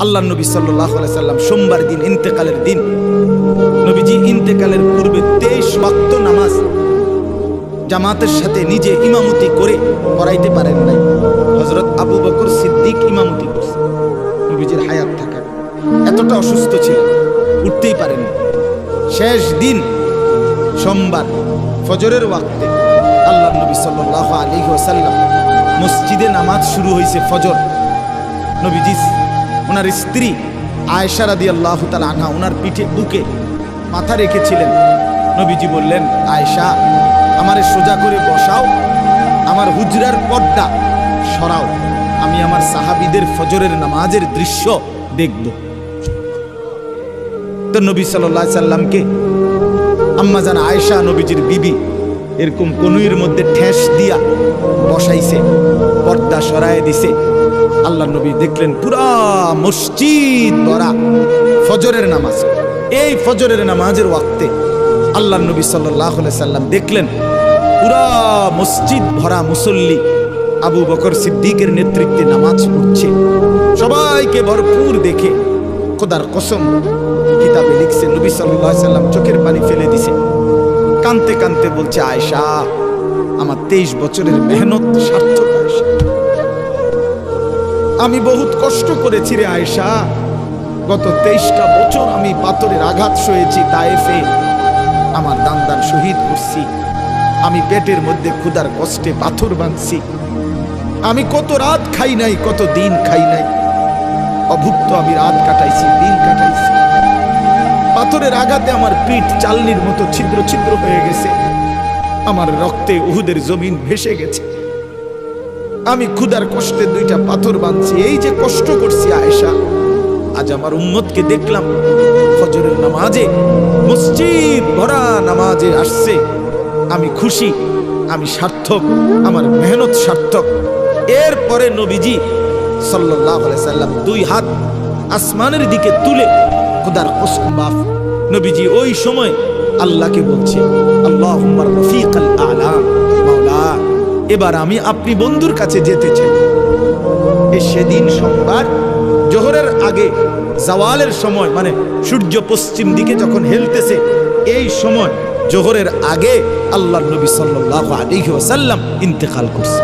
আল্লাহ নবী সাল্লাহ সাল্লাম সোমবার দিন, ইন্তেকালের দিন, নবীজি ইন্তেকালের পূর্বে তেইশ ওয়াক্ত নামাজ জামাতের সাথে নিজে ইমামতি করে পড়াইতে পারেন নাই। হজরত আবু বকর সিদ্দিক ইমামতি করছে। নবীজির হায়াত থাকা। এতটা অসুস্থ ছিলেন, উঠতেই পারেন শেষ দিন, সোমবার, ফজরের ওয়াক্তে আল্লাহ নবী সাল্লাহ আলী ওসাল্লাম মসজিদে নামাজ শুরু হয়েছে ফজর। নবীজি ওনার স্ত্রী আয়েশা রাদি আল্লাহ তালা আনহা ওনার পিঠে বুকে মাথা রেখেছিলেন। নবীজি বললেন, আয়েশা, আমারে সোজা করে বসাও, আমার হুজরার পর্দা সরাও, আমি আমার সাহাবিদের ফজরের নামাজের দৃশ্য দেখব। তো নবী সাল্লাহ সাল্লামকে আম্মা জান আয়েশা নবীজির বিবি এরকম কনুইয়ের মধ্যে ঠেস দিয়া বসাইছে, পর্দা সরায় দিছে। আল্লাহ নবী দেখলেন, পুরা মসজিদ ভরা ফজরের নামাজ। এই ফজরের নামাজের ওয়াক্তে আল্লাহ নবী সাল্লাহ সাল্লাম দেখলেন, পুরা মসজিদ ভরা মুসল্লি আবু বকর সিদ্দিকের নেতৃত্বে নামাজ পড়ছে। সবাইকে ভরপুর দেখে খোদার কসম কিতাবে লিখছে, নবী সাল্লাহ সাল্লাম চোখের পানি ফেলে দিছে। কানতে কানতে বলছে আয়সা আমার তেইশ বছরের মেহনত সার্থক আমি বহুত কষ্ট করেছি রে আয়সা গত তেইশটা বছর আমি পাথরের আঘাত সয়েছি, তায়েফে। আমার দান দান শহীদ করছি। আমি পেটের মধ্যে ক্ষুদার কষ্টে পাথর বাঁধছি। আমি কত রাত খাই নাই, কত দিন খাই নাই। অভুক্ত আমি রাত কাটাইছি, দিন কাটাইছি। পাথরের আঘাতে আমার পিঠ চালনির মতো ছিদ্র ছিদ্র হয়ে গেছে। আমার রক্তে উহুদের জমিন ভেসে গেছে। আমি ক্ষুদার কষ্টে দুইটা পাথর বাঁধছি। এই যে কষ্ট করছি আয়েশা, আজ আমার উম্মতকে দেখলাম ফজরের নামাজে মসজিদ ভরা নামাজে আসছে। আমি খুশি, আমি সার্থক, আমার মেহনত সার্থক। এরপরে নবীজি সাল্লাহ সাল্লাম দুই হাত আসমানের দিকে তুলে, খুদার কসম বাফ নবীজি, ওই সময় আল্লাহকে বলছে আল্লাহ রফিক এবার আমি আপনি বন্ধুর কাছে যেতে চাই। এ সেদিন সোমবার, জোহরের আগে, জাওয়ালের সময় মানে সূর্য পশ্চিম দিকে যখন হেলতেছে, এই সময় জোহরের আগে আল্লাহ নবী সাল্লাল্লাহু আলাইহি ওয়াসাল্লাম ইন্তেকাল করছে।